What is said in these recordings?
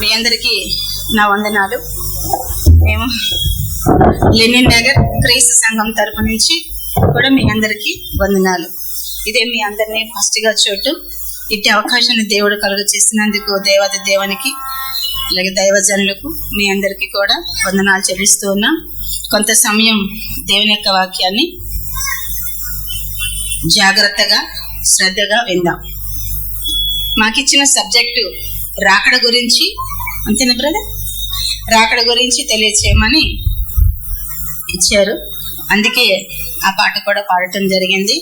మీ అందరికీ నా వందనాలు. మేము లెనిన్ నగర్ క్రీస్తు సంఘం తరపు నుంచి కూడా మీ అందరికీ వందనాలు. ఇదే మీ అందరినీ ఫస్ట్గా చోటు ఇట్టి అవకాశాన్ని దేవుడు కలుగ చేసినందుకు దేవత దేవునికి అలాగే దైవజనులకు మీ అందరికీ కూడా వందనాలు చెల్లిస్తూ ఉన్నాం. కొంత సమయం దేవుని యొక్క వాక్యాన్ని జాగ్రత్తగా శ్రద్ధగా విందాం. మాకిచ్చిన సబ్జెక్టు రాకడ గురించి అంతేనా బ్రదర్ రాకడ గురించి తెలియచేయమని ఇచ్చారు. అందుకే ఆ పాట కూడా పాడటం జరిగింది.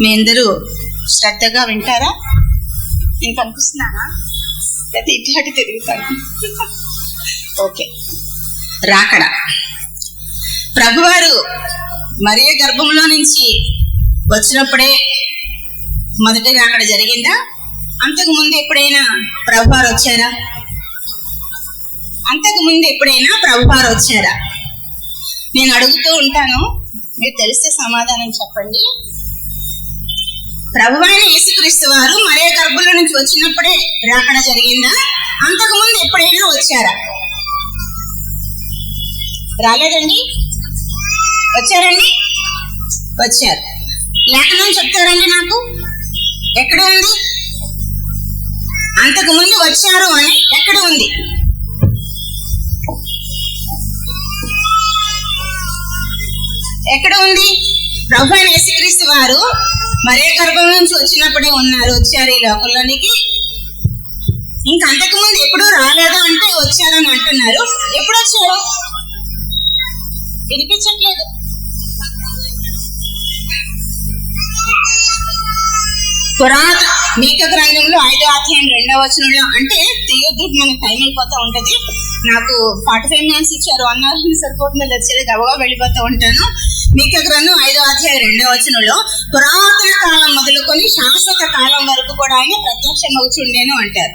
మీ అందరూ శ్రద్ధగా వింటారా? నేను కనిపిస్తున్నానా లేకపోతే ఇటు అటు తిరుగుతాను ఓకే. రాకడ. ప్రభువారు మరియ గర్భంలో నుంచి వచ్చినప్పుడే మొదటి రాకడ జరిగిందా? అంతకు ముందు ఎప్పుడైనా ప్రభువారు వచ్చారా? అంతకు ముందు ఎప్పుడైనా ప్రభువారు వచ్చారా? నేను అడుగుతూ ఉంటాను మీరు తెలిస్తే సమాధానం చెప్పండి. ప్రభువైన యేసుక్రీస్తు వారు మరే గర్భంలో నుంచి వచ్చినప్పుడే రాకడ జరిగిందా? అంతకు ముందు ఎప్పుడైనా వచ్చారా? రాలేదండి? వచ్చారండి? వచ్చారు. లేఖనం చెప్తారండి నాకు? ఎక్కడ ఉంది అంతకు ముందు వచ్చారు అని ఎక్కడ ఉంది ఎక్కడ ఉంది ప్రభు అయిన యేసుక్రీస్తు వారు మరే గర్భం నుంచి వచ్చినప్పుడే ఉన్నారు వచ్చారు ఈ లోకంలోనికి. ఇంకా అంతకు ముందు ఎప్పుడు రాలేదు అంటే వచ్చారని అంటున్నారు. ఎప్పుడు వచ్చారు? వినిపించట్లేదు. పురాత మేక గ్రంథంలో ఐదో అధ్యాయం రెండవ వచనంలో అంటే తీయొద్దు మనకు టైం అయిపోతూ ఉంటది. నాకు ఫార్టీ ఫైవ్ మినిట్స్ ఇచ్చారు అన్నారు సరిపోతుందో లేదు గబగా వెళ్ళిపోతూ ఉంటాను. మేక గ్రంథం ఐదో అధ్యాయం రెండవ వచనంలో పురాతన కాలం మొదలుకొని శాశ్వత కాలం వరకు కూడా ఆయన ప్రత్యక్షమవుతుండేను అంటారు.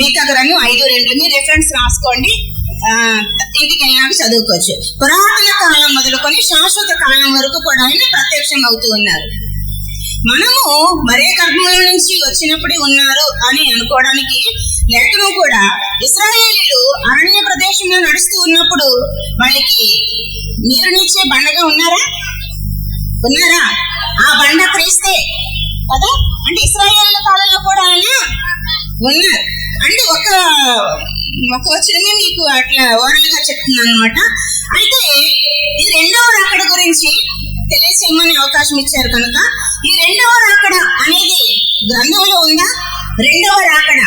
మీక గ్రంథం ఐదు రెండు మీ రెఫరెన్స్ రాసుకోండి. ఇది ఇంటికి చదువుకోవచ్చు. పురాతన కాలం మొదలుకొని శాశ్వత కాలం వరకు కూడా ఆయన ప్రత్యక్షం అవుతూ ఉన్నారు. మనము మరే కర్మల నుంచి వచ్చినప్పుడే ఉన్నారు అని అనుకోవడానికి లేఖనం కూడా ఇస్రాయేలీలు అరణ్య ప్రదేశంలో నడుస్తూ ఉన్నప్పుడు వాళ్ళకి నీరునిచ్చే బండగా ఉన్నారా? ఉన్నారా? ఆ బండ క్రీస్తే కదా? అంటే ఇస్రాయేల్ కాలంలో కూడా ఆయన ఉన్నారు. అంటే ఒక ఒక వచ్చినమే మీకు అట్లా ఓరల్గా చెప్తున్నాను అనమాట అయితే ఈ రెండవ రాకడ గురించి తెలియచేయమని అవకాశం ఇచ్చారు కనుక ఈ రెండవ రాకడ అనేది గ్రంథంలో ఉందా? రెండవ రాకడ.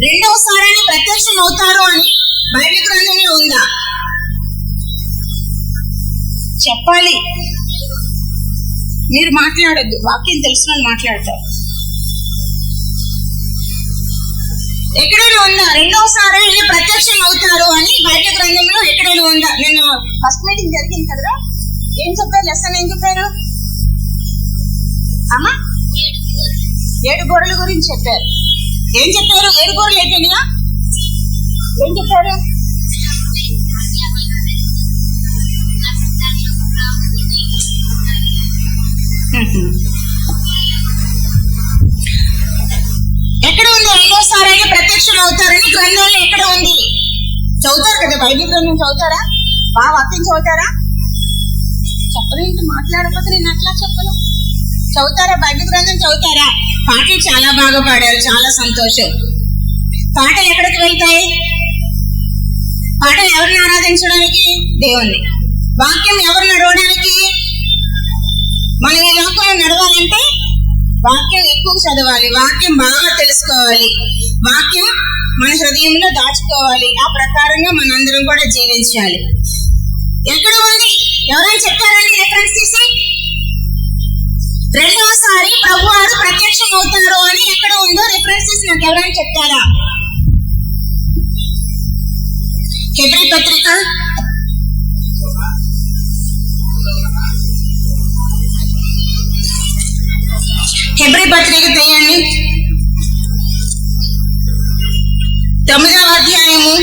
రెండవసారి ప్రత్యక్షం అవుతారు అని బైబిల్ గ్రంథంలో ఉందా? చెప్పాలి. మీరు మాట్లాడొద్దు. వాక్యం తెలిసిన వాళ్ళు మాట్లాడతారు. ఎక్కడైనా ఉందా? రెండవసారి ప్రత్యక్షం అవుతారు అని బైబిల్ గ్రంథంలో ఎక్కడైనా ఉందా? నేను ఫస్ట్ మీటింగ్ జరిగింది కదా. ఏం చెప్పారు? లెసన్ ఏం చెప్పారు? అమ్మా ఏడు గోడల గురించి చెప్పారు. ఏం చెప్పారు? ఏడు గోడలు ఏంటండిగా ఏం చెప్పారు? ఎక్కడ ఉంది రెండోసారి అయినా ప్రత్యక్షం అవుతారని గ్రంథంలో ఎక్కడ ఉంది? చదువుతారు కదా? బైబిల్ గ్రంథం చదువుతారా? బాగా వాక్యం చదువుతారా? చెప్పలేదు మాట్లాడకపోతే నేను అట్లా చెప్పను? చదువుతారా? బైబిల్ గ్రంథం చదువుతారా? పాటలు చాలా బాగా పాడారు చాలా సంతోషం. పాటలు ఎక్కడికి వెళ్తాయి? పాటలు ఎవరిని ఆరాధించడానికి? దేవుణ్ణి. వాక్యం ఎవరు నడవడానికి? మనం ఈ లోకంలో నడవాలంటే వాక్యం ఎక్కువ చదవాలి వాక్యం బాగా తెలుసుకోవాలి వాక్యం మన హృదయంలో దాచుకోవాలి. ఆ ప్రకారంగా మనందరం కూడా జీవించాలి. ఎక్కడ ఉంది ఎవరైనా చెప్తారండి రెఫరెన్స్ తీసి రెండవసారి ప్రభు వారు ప్రత్యక్షం అవుతారు అని ఎక్కడ ఉందో రిఫరెన్స్ తీసి నాకు ఎవరైనా చెప్తారా? హెబ్రి పత్రిక. హెబ్రి పత్రిక తీయండి తొమ్మిదవ అధ్యాయము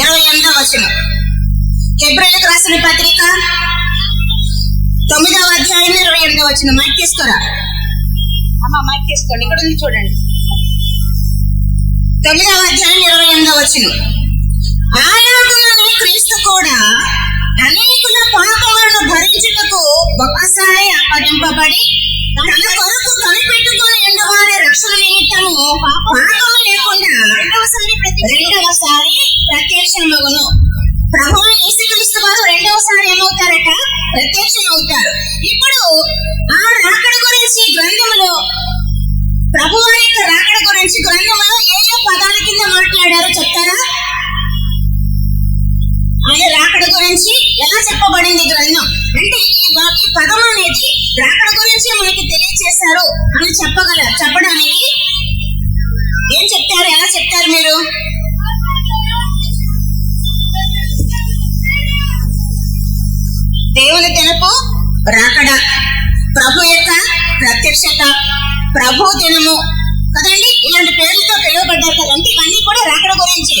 ఇరవై ఎనిమిదవ వచనం. హెబ్రిలకు రాసిన పత్రిక తొమ్మిదవ అధ్యాయం ఇరవై ఎనిమిదవ వచ్చిన మైక్ తీసుకోరా? అమ్మ మైక్ తీసుకోండి. ఇక్కడ ఉంది చూడండి. తొమ్మిదవ అధ్యాయం ఇరవై ఎనిమిదవ వచ్చిన ఆయనకునే క్రీస్తు కూడా అనేకుల పాపములను భరించుటకు ఒకసారి అప్పగింపబడి చెప్పడానికి? ఏం చెప్తారు? ఎలా చెప్తారు మీరు? దేవుని తెలుపు రాకడ. ప్రభు యొక్క ప్రత్యక్షత ప్రభు దినము. కదండి? ఇలాంటి పేర్లతో పిలువబడ్డారు కదండి ఇవన్నీ కూడా రాకడ గురించి.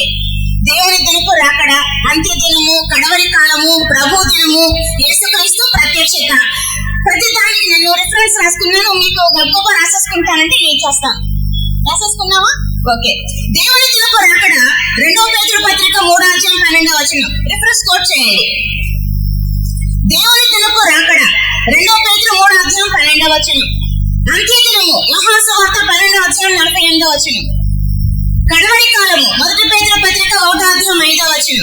దేవుని దినపు రాకడ అంత్య దినము కడవరి కాలము ప్రభు దినము యేసుక్రీస్తు ప్రత్యక్షత. ప్రతి దానికి నేను రిఫరెన్స్ రాసుకున్నాను మీకు గొప్ప రాసేసుకుంటానంటే నేను చేస్తాను రాసేసుకున్నావా? ఓకే. దేవుని పిలుపు రాకడ రెండో పేతురు పత్రిక మూడో అధ్యాయం పన్నెండో వచ్చిన రిఫరెన్స్ కోట్ చేయండి. దేవుని పిలుపు రాకడ రెండో పేతురు మూడో అధ్యాయం పన్నెండో వచ్చిన అంత్యదినము యోహాను వార్త పన్నెండో అధ్యాయం నలభై ఎనిమిదో వచ్చిన కడవడి కాలము మొదటి పేతురు పత్రిక ఒకటో అధ్యాయం ఐదో వచ్చిన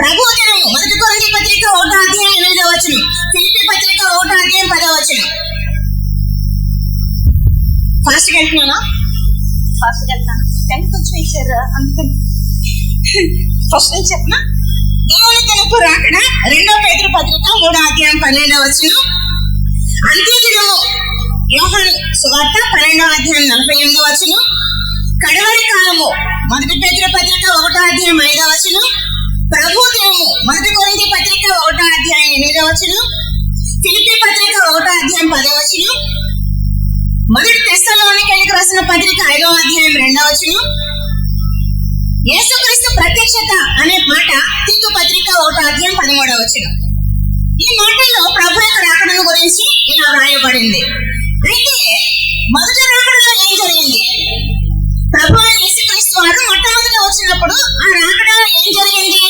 ప్రభు దినము మొదటి కొరింథీ పత్రిక ఒకటో అధ్యాయం ఎనిమిదవ వచనం. ఫిలిపి పత్రిక ఒకటో అధ్యాయం పదవ వచనం. ఫాస్ట్ వెళ్తున్నానా ఫాస్ట్ వెళ్తాను. టైం కొంచెం ఇచ్చారు అందుకని ఫస్ట్ నేను చెప్పనా? దేవుని తెలుపు రాకడ రెండో పేదరు పత్రిక మూడో అధ్యాయం పన్నెండవ వచ్చిన అంత్యదినము యోహాను సువార్త పన్నెండవ అధ్యాయం నలభై ఎనిమిదవ వచ్చిన కడవరి కాలము మొదటి పేదర పత్రిక ఒకటో అధ్యాయం ఐదవ వచ్చిన ప్రభు దినము మొదటి కొరింది పత్రిక ఒకటో అధ్యాయం ఎనిమిదో వచ్చిన ఫిలిపి పత్రిక ఒకటో అధ్యాయం పదో వచ్చిన మొదటి తెస్తలోనికి రాసిన పత్రిక ఐదో అధ్యాయం రెండో వచ్చిన యేసుక్రీస్తు ప్రత్యక్షత అనే మాట తీతు పత్రిక ఒకటో అధ్యాయం పదమూడవ వచ్చిన ఈ మాటల్లో ప్రభు యొక్క రాకడను గురించి ఇలా వ్రాయబడింది. అయితే మొదటి రాకడలో ఏం జరిగింది? ప్రభు అయిన యేసుక్రీస్తు వారు మొట్టమొదట వచ్చినప్పుడు ఆ రాకడ ఏం జరిగింది?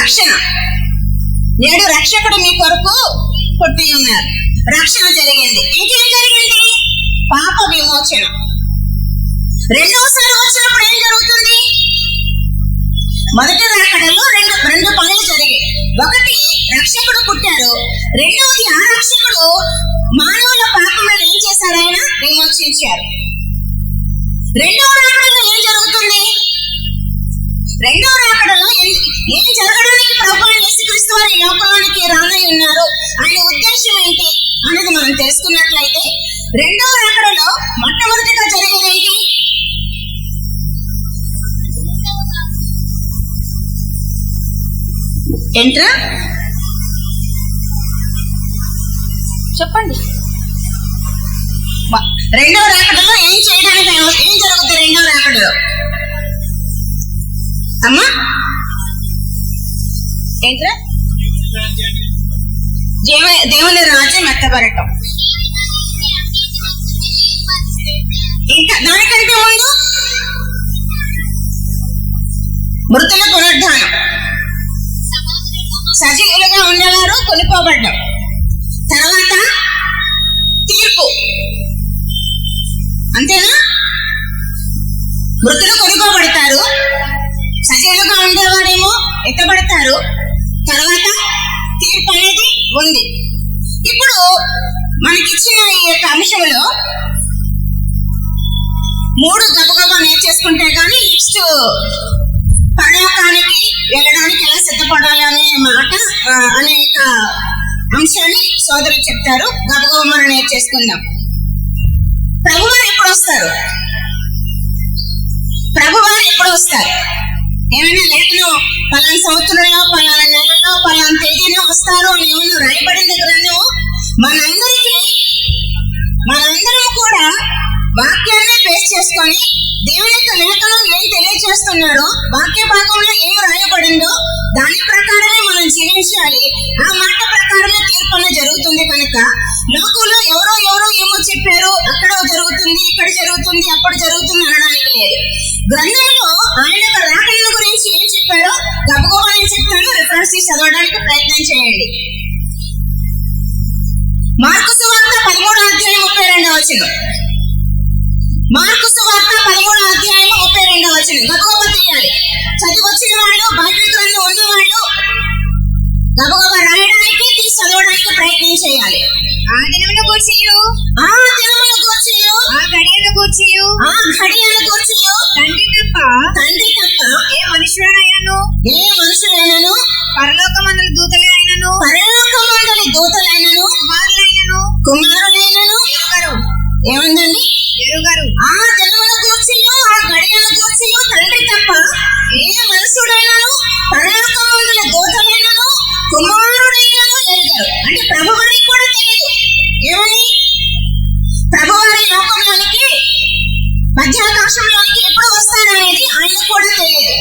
రక్షణ నేడు రక్షకుడు మీ కొరకు పుట్టి ఉన్నారు రక్షణ జరిగింది ఇంకేం జరిగింది? పాప విమోచన. రెండవసారి వచ్చినప్పుడు ఏం జరుగుతుంది? మొదటి రాకడలో రెండు రెండు పనులు జరిగాయి. ఒకటి రక్షకుడు పుట్టారు. రెండవది ఆ రక్షకుడు మానవుల పాపములను ఏం చేశారు ఆయన? విమోచించారు. రెండవ రాకడలో ఏం జరుగుతుంది? రెండవ రాకడలో ఏం జరగడానికి ప్రభు యేసుక్రీస్తు వారి లోకానికి రానై ఉన్నారు ఆయన ఉద్దేశం ఏంటి అనేది మనం తెలుసుకున్నట్లయితే రెండవ రాకడలో మొట్టమొదటిగా జరిగేది ఏంటి? ఏంట్రా? చెప్పండి. రెండో రెండవ రాకడలో ఏం చేయడానికి ఏం జరుగుతుంది రెండవ రాకడలో? అమ్మా! ఏంట్రా? దేవ- దేవుని రాజ్యం ఎత్తబడటం. ఇంకా దానికంటే ముందు మృతుల పునర్ధానం సజీవులుగా ఉండేవారు కొనుక్కోబడ్డం. తర్వాత తీర్పు. అంతేనా? మృతులు కొనుక్కోబడతారు. సజీవులుగా ఉండేవారేమో ఎత్తబడతారు. తర్వాత తీర్పు అనేది ఉంది. ఇప్పుడు మనకిచ్చిన ఈ యొక్క అంశంలో మూడు గబగబా నేర్చేసుకుంటే కానీ నెక్స్ట్ పరలోకానికి వెళ్ళడానికి ఎలా సిద్ధపడాలి అనే మాట అనేక అంశాన్ని సోదరులు చెప్తారు. గబగబా మనం నేర్చేసుకుందాం ప్రభువారు ఎప్పుడు వస్తారు? ప్రభువారు ఎప్పుడు వస్తారు? ఏమైనా లేఖలో పలానా సంవత్సరంలో పలానా నెలలో పలానా తేదీలో వస్తారు అని ఏమైనా రాయబడిన దగ్గరను మనందరికీ మనందరం కూడా వాక్యాన్ని బేస్ చేసుకొని దేవుని యొక్క లేఖనం ఏం తెలియజేస్తున్నాడో వాక్య భాగంలో ఏం రాయబడిందో దాని ప్రకారమే మనం జీవించాలి. ఆ మాట ప్రకారమే తీర్పన జరుగుతుంది కనుక లోకంలో ఎవరో ఎవరో ఏమో చెప్పారు అక్కడ జరుగుతుంది ఇక్కడ జరుగుతుంది అప్పుడు జరుగుతుంది అనడానికి లేదు. గ్రంథంలో గబగబా నేను చెప్తాను రిఫరెన్స్ తీసి చదవడానికి ప్రయత్నం చేయండి. మార్కు సువార్త పదమూడో అధ్యాయం ముప్పై రెండవ వచ్చిన మార్కు సువార్త పదమూడో అధ్యాయం ముప్పై రెండవ వచ్చిన గబగబ తీయాలి. చదివి వచ్చిన వాళ్ళు బైబిల్ గ్రంథం ఉన్నవాళ్ళు గబగబ రాయడానికి తీసి చదవడానికి ప్రయత్నం చేయాలి. ఆ ఆ దినముల ఆ ఆ తండ్రి తప్ప తండ్రి తప్ప ఏ మనుషుడైనను ఏ మనుషులైనను? పరలోకమందుల దూతలే అయినను పరలోకమందలి దూతలైనను? కుమారులైనను? కుమారులైనను? ఎరుగరు ఏముందండి? ఎరుగరు ఆ జన్మల ఆ గడియల తండ్రి తప్ప ఏ మనుషుడైనను? పరలోకమందుల దూతలైనను? కుమారుడైనను? ఎరుగరు అంటే ప్రభువారికి 我的心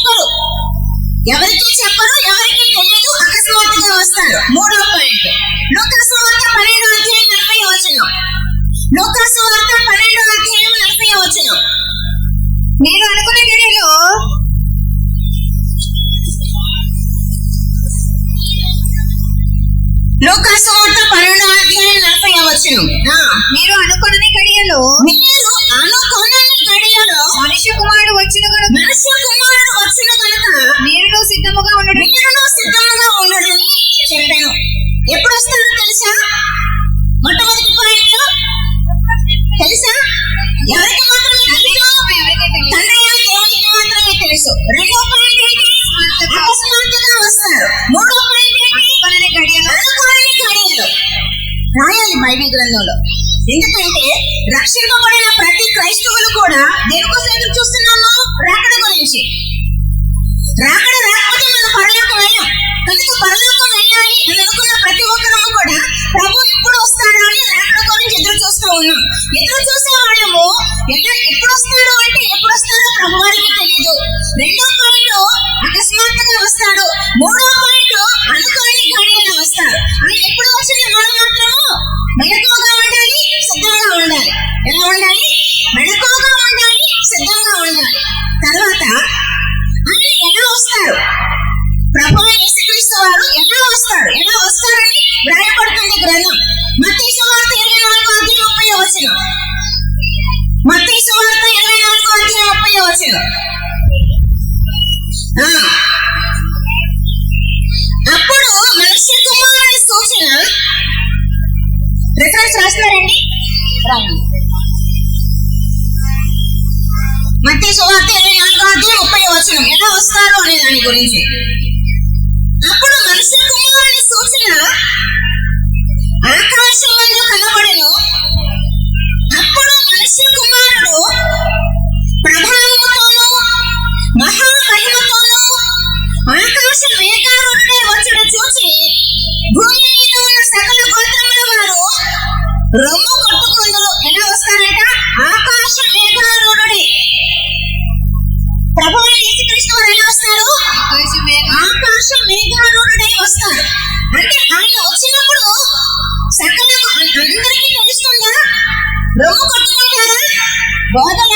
చెప్పరు. ఎవరికి చెప్పరు ఎవరికి తెలియదు అకస్మాత్తుగా వస్తారు. మూడో పాయింట్ లోకాసు సువార్త పన్నెండో అధ్యాయం నలభై వచనం. లోకాసు సువార్త పన్నెండో అధ్యాయం నలభై వచనం. నేను అనుకునే గడియలో లోకాసు సువార్త పన్నెండో అధ్యాయం నలభై వచనం. మీరు అనుకునే గడియలో మీరు అనుకున్న మనుష్య కుమారుడు వచ్చిన మనుష్య కుమారుడు వచ్చిన కనుక మీరు సిద్ధముగా వెళ్ళాం పరలోకం వెళ్ళాలి అని అనుకున్న ప్రతి ఒక్కరము కూడా ప్రభు ఎప్పుడు వస్తాడా అని రాకడ గురించి ఎదురు చూస్తూ ఉన్నాం. ఎదురు అందరికీ తెలుస్తుందా రొమ్ము కొట్టుకుంటారా బోధలు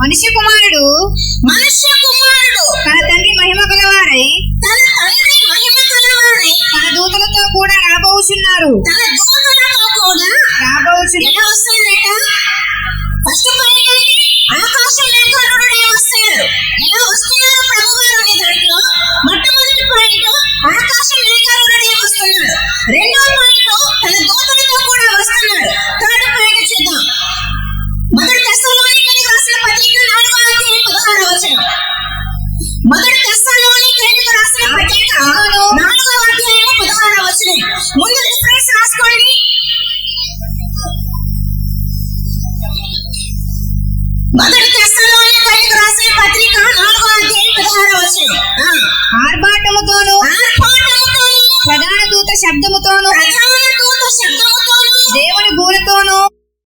మనిషి కుమారుడు. మనుష్య కుమారుడు. తన తండ్రి మహిమ గలవారై. తన తండ్రి మహిమ గలవారై. తన దూతలతో కూడా రాబోతున్నారు తన దూతలతో కూడా రాబోచున్నారు. వస్తుందట